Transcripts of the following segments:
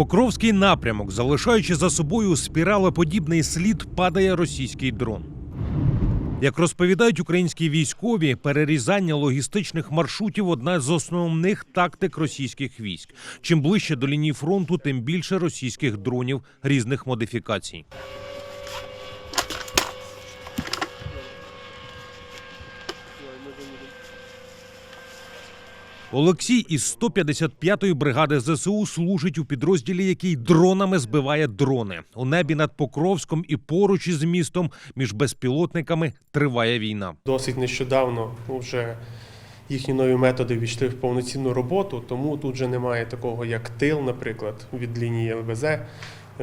Покровський напрямок, залишаючи за собою спіралеподібний слід, падає російський дрон. Як розповідають українські військові, перерізання логістичних маршрутів одна з основних тактик російських військ. Чим ближче до лінії фронту, тим більше російських дронів різних модифікацій. Олексій із 155-ї бригади ЗСУ служить у підрозділі, який дронами збиває дрони. У небі над Покровськом і поруч із містом між безпілотниками триває війна. Досить нещодавно вже їхні нові методи війшли в повноцінну роботу, тому тут вже немає такого, як тил, наприклад, від лінії ЛВЗ.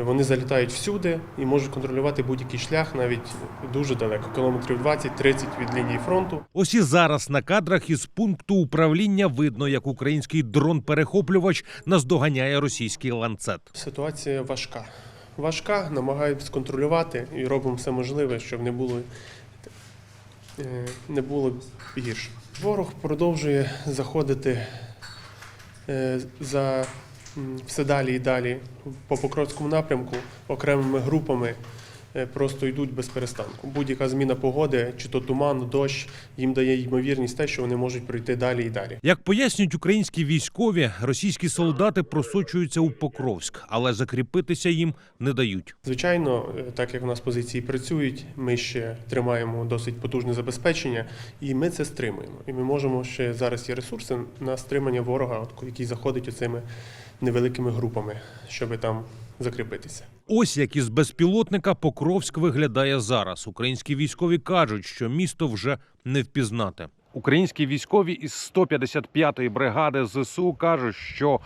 Вони залітають всюди і можуть контролювати будь-який шлях, навіть дуже далеко, кілометрів 20-30 від лінії фронту. Ось і зараз на кадрах із пункту управління видно, як український дрон-перехоплювач наздоганяє російський ланцет. Ситуація важка. Важка, намагаємось контролювати і робимо все можливе, щоб не було, е, не було гірше. Ворог продовжує заходити е, за все далі і далі по Покровському напрямку окремими групами. Е, Просто йдуть без перестанку. Будь-яка зміна погоди, чи то туман, дощ, їм дає ймовірність те, що вони можуть пройти далі і далі. Як пояснюють українські військові, російські солдати просочуються у Покровськ, але закріпитися їм не дають. Звичайно, е, так як у нас позиції працюють, ми ще тримаємо досить потужне забезпечення, і ми це стримуємо. І ми можемо ще зараз є ресурси на стримання ворога, який заходить оцими невеликими групами, щоб там закріпитися. Ось як із безпілотника Покровськ виглядає зараз. Українські військові кажуть, що місто вже не впізнати. Українські військові із 155-ї бригади ЗСУ кажуть, що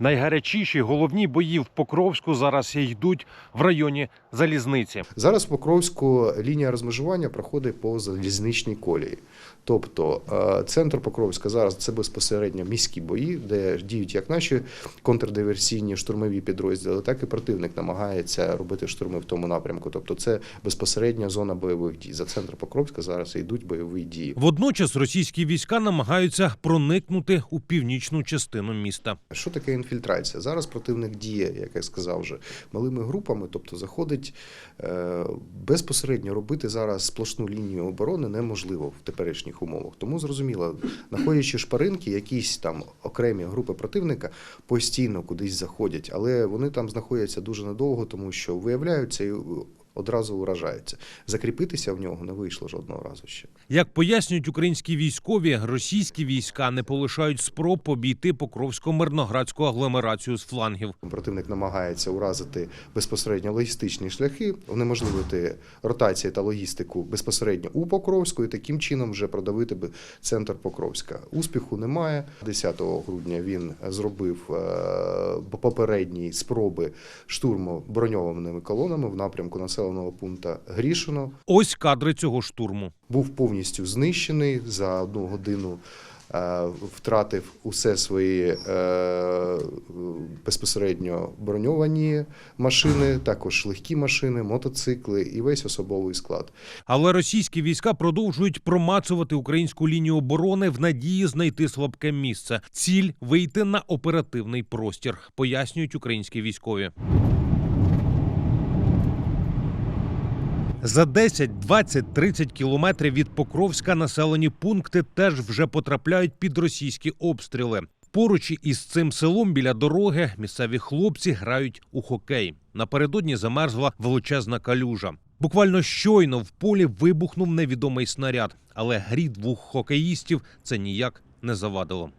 найгарячіші головні бої в Покровську зараз йдуть в районі залізниці. Зараз в Покровську лінія розмежування проходить по залізничній колії. Тобто е, центр Покровська зараз це безпосередньо міські бої, де діють як наші контрдиверсійні штурмові підрозділи, так і противник намагається робити штурми в тому напрямку. Тобто, це безпосередньо зона бойових дій. За центр Покровська зараз йдуть бойові дії. Водночас російські війська намагаються проникнути у північну частину міста. Що таке інфільтрація? Зараз противник діє, як я сказав вже, малими групами, тобто заходить е, безпосередньо робити зараз сплошну лінію оборони неможливо в теперішніх умовах. Тому зрозуміло, знаходячи шпаринки, якісь там окремі групи противника постійно кудись заходять, але вони там знаходяться дуже надовго, тому що виявляються і одразу уражаються. Закріпитися в нього не вийшло жодного разу ще. Як пояснюють українські військові, російські війська не полишають спроб обійти Покровсько-мирноградську агломерацію з флангів. Противник намагається уразити безпосередньо логістичні шляхи, унеможливити ротації та логістику безпосередньо у Покровську і таким чином вже продавити би центр Покровська. Успіху немає. 10 грудня він зробив е, попередні спроби штурму броньованими колонами в напрямку населеного пункту Грішино. Ось кадри цього штурму. Був повністю знищений за одну годину. е, Втратив усе свої е, безпосередньо броньовані машини, також легкі машини, мотоцикли і весь особовий склад. Але російські війська продовжують промацувати українську лінію оборони в надії знайти слабке місце. Ціль вийти на оперативний простір, пояснюють українські військові. За 10, 20, 30 кілометрів від Покровська населені пункти теж вже потрапляють під російські обстріли. Поруч із цим селом біля дороги місцеві хлопці грають у хокей. Напередодні замерзла величезна калюжа. Буквально щойно в полі вибухнув невідомий снаряд, але грі двох хокеїстів це ніяк не завадило.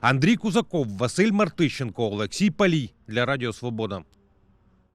Андрій Кузаков, Василь Мартищенко, Олексій Палій для Радіо Свобода.